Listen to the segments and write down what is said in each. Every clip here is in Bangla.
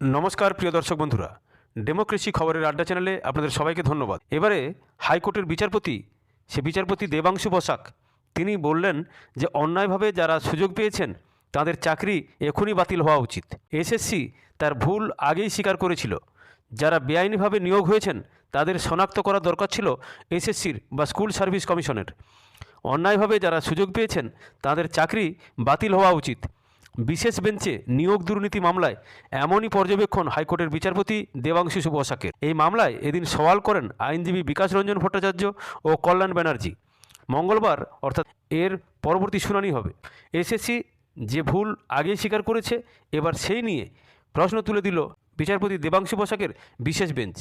নমস্কার, প্রিয় দর্শক বন্ধুরা। ডেমোক্রেসি খবরের আড্ডা চ্যানেলে আপনাদের সবাইকে ধন্যবাদ। এবারে হাইকোর্টের বিচারপতি, সে বিচারপতি দেবাংশু বসাক, তিনি বললেন যে অন্যায়ভাবে যারা সুযোগ পেয়েছেন, তাদের চাকরি এখনই বাতিল হওয়া উচিত। এসএসসি তার ভুল আগেই স্বীকার করেছিল। যারা বেআইনিভাবে নিয়োগ হয়েছেন, তাদের শনাক্ত করা দরকার ছিল এসএসসির বা স্কুল সার্ভিস কমিশনের। অন্যায়ভাবে যারা সুযোগ পেয়েছেন, তাদের চাকরি বাতিল হওয়া উচিত। বিশেষ বেঞ্চে নিয়োগ দুর্নীতি মামলায় এমনই পর্যবেক্ষণ হাইকোর্টের বিচারপতি দেবাংশু বসাকের এই মামলায় এদিন সওয়াল করেন আইনজীবী বিকাশ রঞ্জন ভট্টাচার্য ও কল্যাণ ব্যানার্জি। মঙ্গলবার, অর্থাৎ এর পরবর্তী শুনানি হবে। এসএসসি যে ভুল আগেই স্বীকার করেছে, এবার সেই নিয়ে প্রশ্ন তুলে দিল বিচারপতি দেবাংশু বসাকের বিশেষ বেঞ্চ।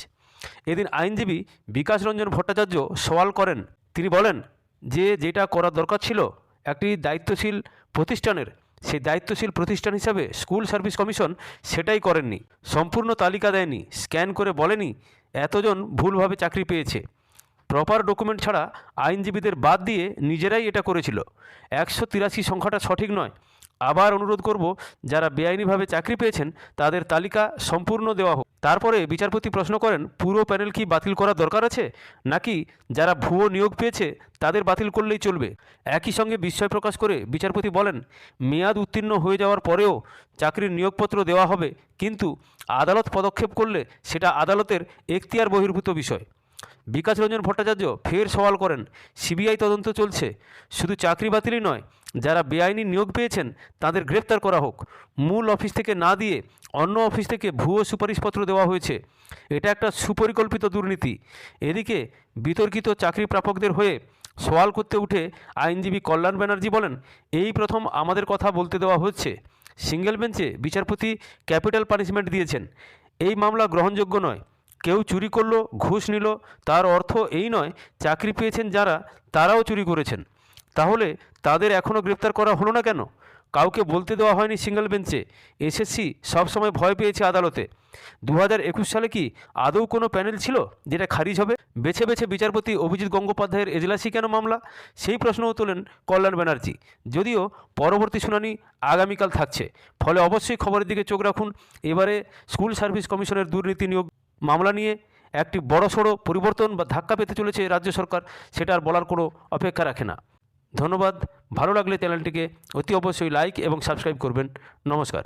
এদিন আইনজীবী বিকাশ রঞ্জন ভট্টাচার্য সওয়াল করেন। তিনি বলেন, যে যেটা করার দরকার ছিল, একটি দায়িত্বশীল প্রতিষ্ঠানের সেই দায়িত্বশীল প্রতিষ্ঠান হিসাবে স্কুল সার্ভিস কমিশন সেটাই করেননি। সম্পূর্ণ তালিকা দেয়নি, স্ক্যান করে বলেনি, এতজন ভুলভাবে চাকরি পেয়েছে। প্রপার ডকুমেন্ট ছাড়া আইনজীবীদের বাদ দিয়ে নিজেরাই এটা করেছিল। একশো তিরাশি সংখ্যাটা সঠিক নয়। আবার অনুরোধ করব, যারা বেআইনিভাবে চাকরি পেয়েছেন, তাদের তালিকা সম্পূর্ণ দেওয়া হোক। তারপরে বিচারপতি প্রশ্ন করেন, পুরো প্যানেল কি বাতিল করা দরকার আছে? নাকি যারা ভুয়ো নিয়োগ পেয়েছে, তাদের বাতিল করলেই চলবে? একই সঙ্গে বিস্ময় প্রকাশ করে বিচারপতি বলেন, মেয়াদ উত্তীর্ণ হয়ে যাওয়ার পরেও চাকরির নিয়োগপত্র দেওয়া হবে, কিন্তু আদালত পদক্ষেপ করলে সেটা আদালতের এখতিয়ার বহির্ভূত বিষয়। বিকাশ রঞ্জন ভট্টাচার্য ফের সওয়াল করেন, সিবিআই তদন্ত চলছে। শুধু চাকরি বাতিলই নয়, যারা বেআইনি নিয়োগ পেয়েছেন, তাদের গ্রেপ্তার করা হোক। মূল অফিস থেকে না দিয়ে অন্য অফিস থেকে ভুয়ো সুপারিশপত্র দেওয়া হয়েছে। এটা একটা সুপরিকল্পিত দুর্নীতি। এদিকে বিতর্কিত চাকরি প্রাপকদের হয়ে সওয়াল করতে উঠে আইনজীবী কল্যাণ ব্যানার্জি বলেন, এই প্রথম আমাদের কথা বলতে দেওয়া হচ্ছে। সিঙ্গেল বেঞ্চে বিচারপতি ক্যাপিটাল পানিশমেন্ট দিয়েছেন। এই মামলা গ্রহণযোগ্য নয়। কেউ চুরি করল, ঘুষ নিল, তার অর্থ এই নয়, চাকরি পেয়েছেন যারা, তারাও চুরি করেছেন। তাহলে তাদের এখনও গ্রেপ্তার করা হলো না কেন? কাউকে বলতে দেওয়া হয়নি সিঙ্গেল বেঞ্চে। এসএসসি সবসময় ভয় পেয়েছে আদালতে। দু একুশ সালে কি আদৌ কোনো প্যানেল ছিল যেটা খারিজ হবে? বেছে বেছে বিচারপতি অভিজিৎ গঙ্গোপাধ্যায়ের এজলাসই কেন মামলা? সেই প্রশ্নও তোলেন কল্যাণ ব্যানার্জি। যদিও পরবর্তী শুনানি আগামীকাল থাকছে। ফলে অবশ্যই খবরের দিকে চোখ রাখুন। এবারে স্কুল সার্ভিস কমিশনের দুর্নীতি নিয়োগ মামলা নিয়ে একটি বড়সড় পরিবর্তন বা ধাক্কা পেতে চলেছে রাজ্য সরকার, সেটা আর বলার কোনো অপেক্ষা রাখে না। ধন্যবাদ, ভালো লাগলে চ্যানেলটিকে অতি অবশ্যই লাইক এবং সাবস্ক্রাইব করবেন। নমস্কার।